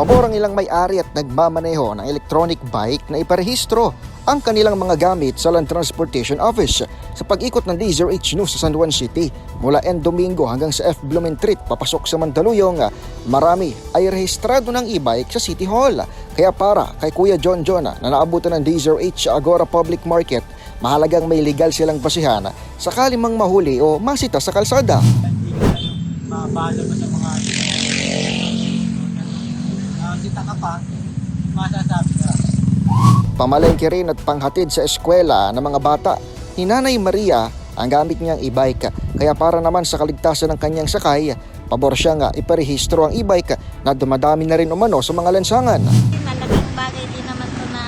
Pabor ang ilang may-ari at nagmamaneho ng electronic bike na iparehistro ang kanilang mga gamit sa Land Transportation Office sa pag-ikot ng DZRH News sa San Juan City mula end Domingo hanggang sa F. Blumentritt papasok sa Mandaluyong. Marami ay rehistrado ng e-bike sa City Hall. Kaya para kay Kuya John John na naabutan ng DZRH Agora Public Market, mahalagang may legal silang basihan sakali mang mahuli o masita sa kalsada. mabasa mo sa mga sita ka pa, masasabi ka. Pamalengke rin at panghatid sa eskwela ng mga bata ni Nanay Maria ang gamit niyang e-bike. Kaya para naman sa kaligtasan ng kanyang sakay, pabor siya nga iparehistro ang e-bike na dumadami na rin umano sa mga lansangan. Malaking bagay din naman to na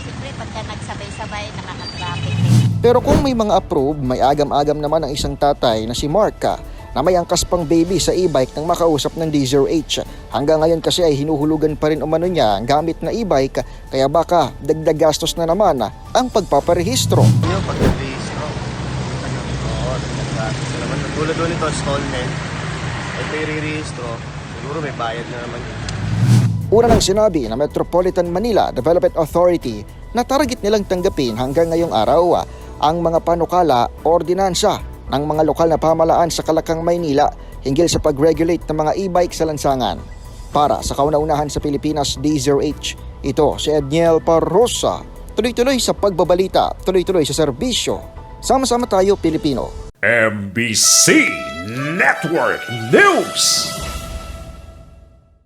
siyempre pagka nagsabay-sabay nakaka-traffic. Pero kung may mga approve, may agam-agam naman ang isang tatay na si Mark na may angkas pang baby sa e-bike nang makausap ng D0H. Hanggang ngayon kasi ay hinuhulugan pa rin umano niya ang gamit na e-bike kaya baka dagdag gastos na naman ang pagpaparehistro. Yung pag-rehistro. Oo, nagkakaroon na naman. Tulad doon ito, installment. Ito yung re-rehistro. Siguro may bayad na naman. Una nang sinabi ng Metropolitan Manila Development Authority na target nilang tanggapin hanggang ngayong araw ang mga panukala o ordinansa ng mga lokal na pamalaan sa Kalakang Maynila hinggil sa pag-regulate ng mga e-bike sa lansangan. Para sa kauna-unahan sa Pilipinas D0H, ito si Edniel Parrosa. Tuloy-tuloy sa pagbabalita, tuloy-tuloy sa serbisyo. Sama-sama tayo Pilipino. MBC Network News.